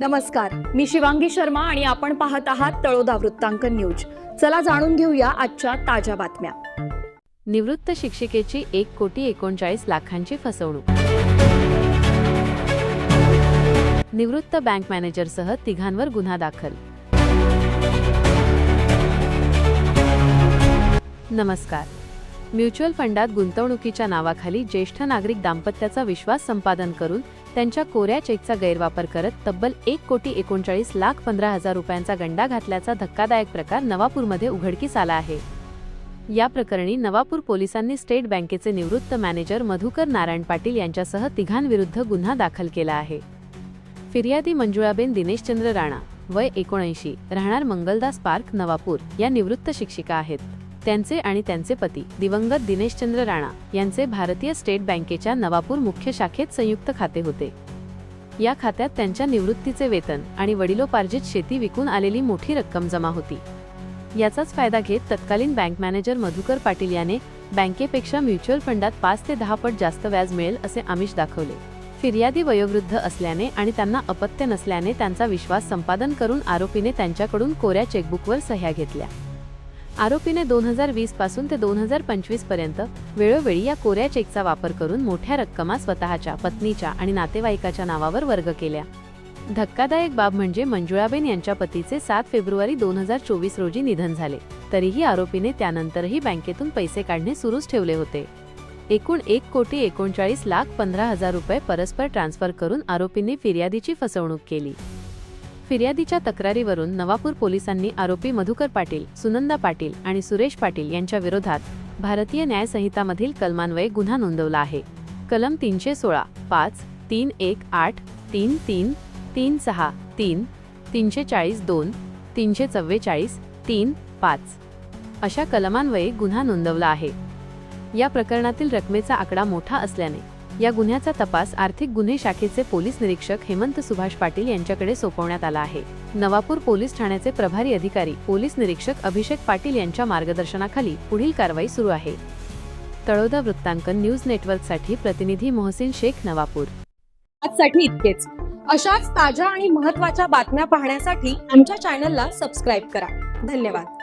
नमस्कार मी शिवांगी शर्मा आणि आपण पाहत आहात तळोदा वृत्तांकन न्यूज. चला जाणून घेऊया आजच्या ताज्या बातम्या. निवृत्त शिक्षिकेची एक कोटी एकोणचाळीस लाखांची फसवणूक. निवृत्त बँक मॅनेजरसह तिघांवर गुन्हा दाखल. नमस्कार. म्युच्युअल फंडात गुंतवणुकीच्या नावाखाली ज्येष्ठ नागरिक दाम्पत्याचा विश्वास संपादन करून त्यांच्या कोऱ्या चेकचा गैरवापर करत तब्बल एक कोटी एकोणचाळीस लाख पंधरा हजार रुपयांचा गंडा घातल्याचा धक्कादायक प्रकार नवापूरमध्ये उघडकीस आला आहे. या प्रकरणी नवापूर पोलिसांनी स्टेट बँकेचे निवृत्त मॅनेजर मधुकर नारायण पाटील यांच्यासह तिघांविरुद्ध गुन्हा दाखल केला आहे. फिर्यादी मंजुळाबेन दिनेशचंद्र राणा वय एकोणऐंशी राहणार मंगलदास पार्क नवापूर या निवृत्त शिक्षिका आहेत. त्यांचे आणि त्यांचे पती दिवंगत दिनेशचंद्र राणा यांचे भारतीय स्टेट बँकेच्या नवापूर मुख्य शाखेत संयुक्त खाते होते. या खात्यात त्यांच्या निवृत्तीचे वेतन आणि वडिलोपार्जित शेती विकून आलेली मोठी रक्कम जमा होती. याचाच फायदा घेत तत्कालीन बँक मॅनेजर मधुकर पाटील याने बँकेपेक्षा म्युच्युअल फंडात पाच ते दहा पट जास्त व्याज मिळेल असे आमिष दाखवले. फिर्यादी वयोवृद्ध असल्याने आणि त्यांना अपत्य नसल्याने त्यांचा विश्वास संपादन करून आरोपीने त्यांच्याकडून कोऱ्या चेकबुकवर सह्या घेतल्या. आरोपीने दोन हजार वीसपासून ते दोन हजार पंचवीसपर्यंत वेळोवेळी या कोऱ्या चेकचा वापर करून मोठ्या रक्कमा स्वतःच्या पत्नीच्या आणि नातेवाईकाच्या नावावर वर्ग केल्या. धक्कादायक बाब म्हणजे मंजुळाबेन यांच्या पतीचे सात फेब्रुवारी दोन हजार चोवीस रोजी निधन झाले. तरीही आरोपीने त्यानंतरही बँकेतून पैसे काढणे सुरूच ठेवले होते. एकूण एक कोटी एकोणचाळीस लाख पंधरा हजार रुपये परस्पर ट्रान्स्फर करून आरोपींनी फिर्यादीची फसवणूक केली. फिर्यादीच्या तक्रारीवरून नवापूर पोलिसांनी आरोपी मधुकर पाटील सुनंदा पाटील आणि सुरेश पाटील यांच्या विरोधात भारतीय न्यायसंहितामधील कलमान्वये गुन्हा नोंदवला आहे. कलम तीनशे सोळा पाच तीन एक आठ तीन तीन तीन सहा तीन तीनशे चाळीस दोन तीनशे चव्वेचाळीस तीन पाच. अशा कलमान्वये गुन्हा नोंदवला आहे. या प्रकरणातील रकमेचा आकडा मोठा असल्याने या गुन्ह्याचा तपास आर्थिक गुन्हे शाखेचे पोलीस निरीक्षक हेमंत सुभाष पाटील यांच्याकडे सोपवण्यात आला आहे. नवापूर पोलीस ठाण्याचे प्रभारी अधिकारी पोलीस निरीक्षक अभिषेक पाटील यांच्या मार्गदर्शनाखाली पुढील कारवाई सुरू आहे. तळोदा वृत्तांकन न्यूज नेटवर्कसाठी प्रतिनिधी मोहसिन शेख नवापूर. आजसाठी इतकेच. अशाच ताज्या आणि महत्त्वाच्या बातम्या पाहण्यासाठी आमच्या चॅनलला सबस्क्राईब करा. धन्यवाद.